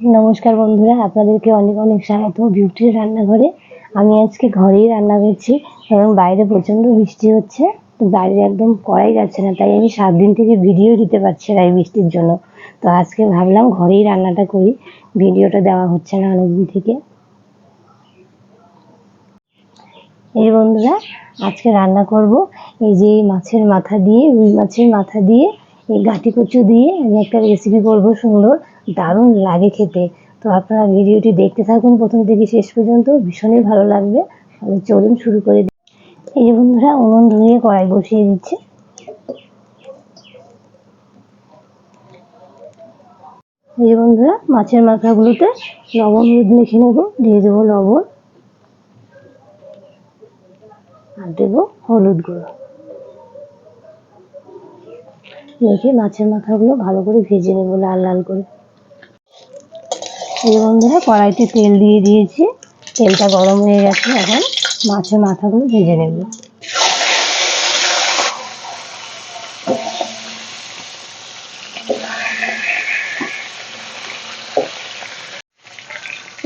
নমস্কার বন্ধুরা, আপনাদেরকে অনেক অনেক স্বাগত বিউটির রান্নাঘরে। আমি আজকে ঘরেই রান্না করছি কারণ বাইরে প্রচণ্ড বৃষ্টি হচ্ছে, তো বাইরে একদম করাই যাচ্ছে না, তাই আমি সাত দিন থেকে ভিডিও দিতে পারছি না এই বৃষ্টির জন্য। তো আজকে ভাবলাম ঘরেই রান্নাটা করি, ভিডিওটা দেওয়া হচ্ছে না অনেকদিন থেকে। এই বন্ধুরা, আজকে রান্না করব এই যে মাছের মাথা দিয়ে, রুই মাছের মাথা দিয়ে, এই গাঁটি কচু দিয়ে, আমি একটা রেসিপি করব সুন্দর। দারুণ লাগে খেতে। তো আপনারা ভিডিওটি দেখতে থাকুন প্রথম থেকে শেষ পর্যন্ত, ভীষণই ভালো লাগবে। আমি চলুন শুরু করে দিই। এই যে বন্ধুরা, উনুন ধরিয়ে কড়াই বসিয়ে দিচ্ছে। এই যে বন্ধুরা, মাছের মাথাগুলোতে লবণ হলুদ মেখে নেব, দিয়ে দেবো লবণ। আর দেবো হলুদ গুঁড়ো। মেখে মাছের মাথাগুলো ভালো করে ভেজে নেব লাল লাল করে। বন্ধুরা, কড়াইতে তেল দিয়ে দিয়েছি। তেলটা গরম হয়ে গেছে, এখন মাছের মাথাগুলো ভেজে নেব।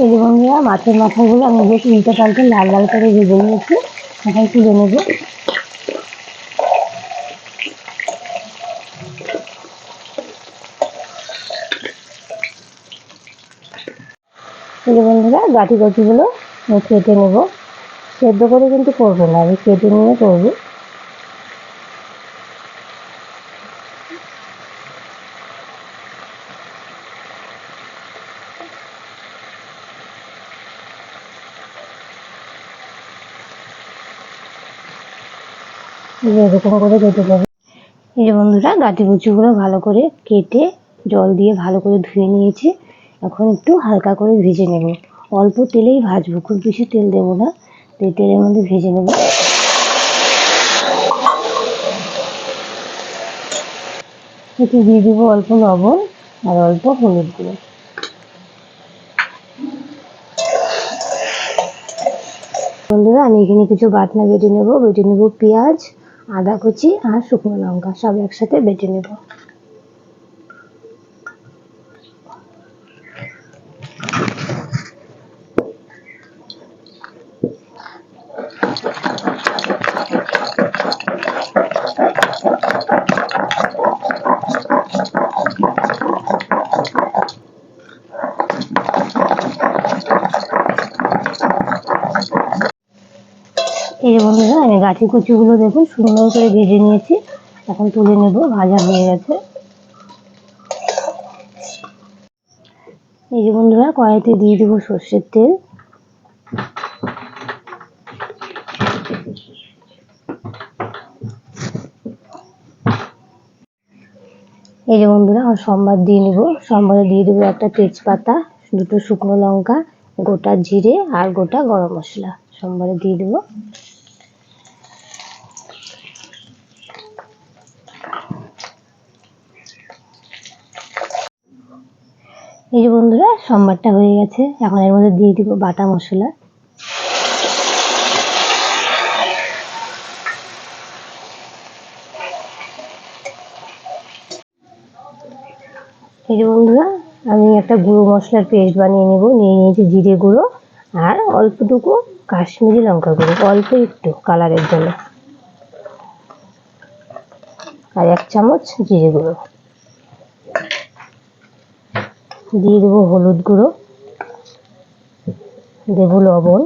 এই যে বন্ধুরা, মাছের মাথাগুলো আমি বেশ উল্টে পাল্টে লাল লাল করে ভেজে নিয়েছি। এখন তুলে নেব। এই বন্ধুরা কচিগুলো আমি কেটে নেব। সেদ্ধ করে কিন্তু করব না, আমি কেটে নিয়ে করব। এরকম করে কেটে নেব। এই যে বন্ধুরা, গাঁটি কুচিগুলো ভালো করে কেটে জল দিয়ে ভালো করে ধুয়ে নিয়েছি। এখন একটু হালকা করে ভেজে নেব। অল্প তেলেই ভাজবো, খুব বেশি তেল দেবো না। তেলের মধ্যে ভেজে নেব। এতে দিয়ে দেবো অল্প লবণ আর অল্প হলুদ গুঁড়ো। বন্ধুরা, আমি এখানে কিছু বাটনা বেটে নেব। বেটে নেব পেঁয়াজ, আদা কুচি আর শুকনো লঙ্কা। সব একসাথে বেটে নেব। এই যে বন্ধুরা আমি গাঠি কুচিগুলো দেখুন, সুন্দর করে ভেজে নিয়েছি। এখন তুলে নেব, ভাজা হয়ে গেছে। এই যে বন্ধুরা, কড়াইতে দিয়ে দেবো সর্ষের তেল। এই যে বন্ধুরা আমার সম্বাদ দিয়ে নেব। সম্বাদে দিয়ে দেবো একটা তেজপাতা, দুটো শুকনো লঙ্কা, গোটা জিরে আর গোটা গরম মশলা। সোমবারে দিয়ে দেবো। এই যে বন্ধুরা, সোমবারটা হয়ে গেছে। এখন এর মধ্যে দিয়ে দিব বাটা মশলা। এই যে বন্ধুরা, আমি একটা গুঁড়ো মশলার পেস্ট বানিয়ে নেব। নিয়ে নিয়েছি জিরে গুঁড়ো আর অল্পটুকু কাশ্মীরি লঙ্কা গুঁড়ো, অল্প একটু কালারের জন্য। আর এক চামচ জিরে গুঁড়ো। দিয়ে দেবো হলুদ গুঁড়ো, দেবো লবণ,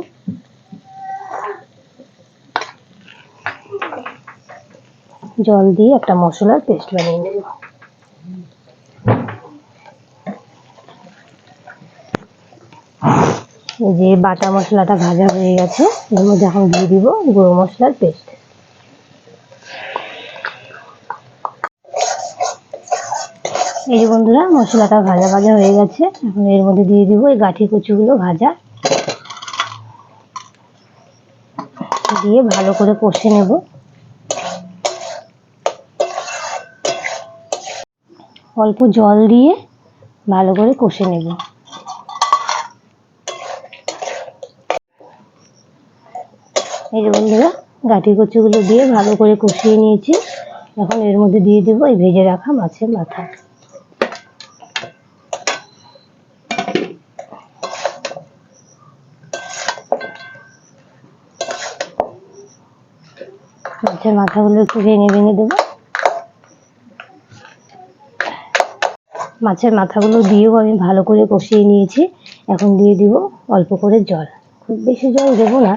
জল দিয়ে একটা মশলার পেস্ট বানিয়ে নেব। যে বাটা মশলাটা ভাজা হয়ে গেছে, এর মধ্যে এখন দিয়ে দিব গুঁড়ো মশলার পেস্ট। এই বন্ধুরা, মশলাটা ভাজা ভাজা হয়ে গেছে। এখন এর মধ্যে দিয়ে দিব এই গাঠি কচুগুলো ভাজা। দিয়ে ভালো করে কষে নেব। অল্প জল দিয়ে ভালো করে কষে নেব। এই যে বন্ধুরা, গাঠি কচুগুলো দিয়ে ভালো করে কষিয়ে নিয়েছি। এখন এর মধ্যে দিয়ে দেবো এই ভেজে রাখা মাছের মাথা। মাছের মাথাগুলো একটু ভেঙে ভেঙে দেবো। মাছের মাথাগুলো দিয়েও আমি ভালো করে কষিয়ে নিয়েছি। এখন দিয়ে দিব অল্প করে জল। খুব বেশি জল দেবো না।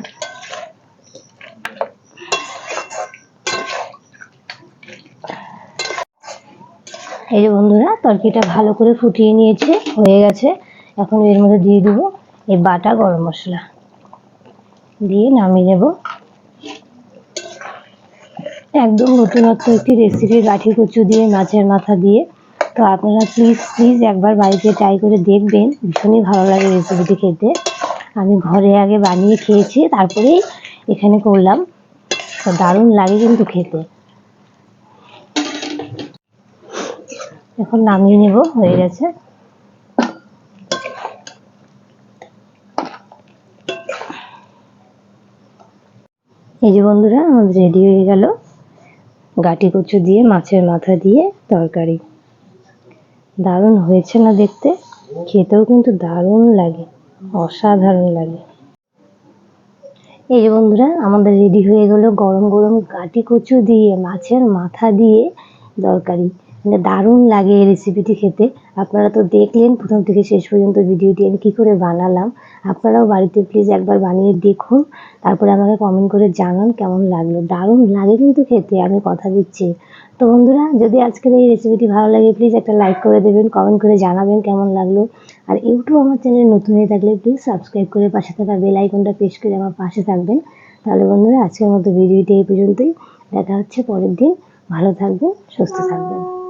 এই যে বন্ধুরা তরকিটা ভালো করে ফুটিয়ে নিয়েছে, হয়ে গেছে। এখন এর মধ্যে দিয়ে দেবো এই বাটা গরম মশলা। দিয়ে নামিয়ে নেব। একদম নতুনত্ব একটি রেসিপি গাঠি কচু দিয়ে, মাছের মাথা দিয়ে। তো আপনারা প্লিজ প্লিজ একবার বাড়িতে ট্রাই করে দেখবেন। ভীষণই ভালো লাগে রেসিপিটি খেতে। আমি ঘরে আগে বানিয়ে খেয়েছি তারপরেই এখানে করলাম। তো দারুণ লাগে কিন্তু খেতে। এখন নামিয়ে নেব, হয়ে গেছে। এই যে বন্ধুরা, আমাদের রেডি হয়ে গেল। গাটি কচু দিয়ে, মাছের মাথা দিয়ে তরকারি। দারুণ হয়েছে না দেখতে? খেতেও কিন্তু দারুণ লাগে, অসাধারণ লাগে। এই বন্ধুরা, আমাদের রেডি হয়ে গেল গরম গরম গাটি কচু দিয়ে, মাছের মাথা দিয়ে তরকারি। মানে দারুণ লাগে এই রেসিপিটি খেতে। আপনারা তো দেখলেন প্রথম থেকে শেষ পর্যন্ত ভিডিওটি আমি কী করে বানালাম। আপনারাও বাড়িতে প্লিজ একবার বানিয়ে দেখুন। তারপরে আমাকে কমেন্ট করে জানান কেমন লাগল। দারুণ লাগে কিন্তু খেতে, আমি কথা দিচ্ছি। তো বন্ধুরা, যদি আজকের এই রেসিপিটি ভালো লাগে প্লিজ একটা লাইক করে দেবেন কমেন্ট করে জানাবেন কেমন লাগল। আর ইউটিউব আমার চ্যানেল নতুন হয়ে থাকলে প্লিজ সাবস্ক্রাইব করে পাশে থাকা বেল আইকনটা প্রেস করে আমার পাশে থাকবেন। তাহলে বন্ধুরা, আজকের মতো ভিডিওটি এই পর্যন্তই। দেখা হচ্ছে পরের দিন। ভালো থাকবেন, সুস্থ থাকবেন।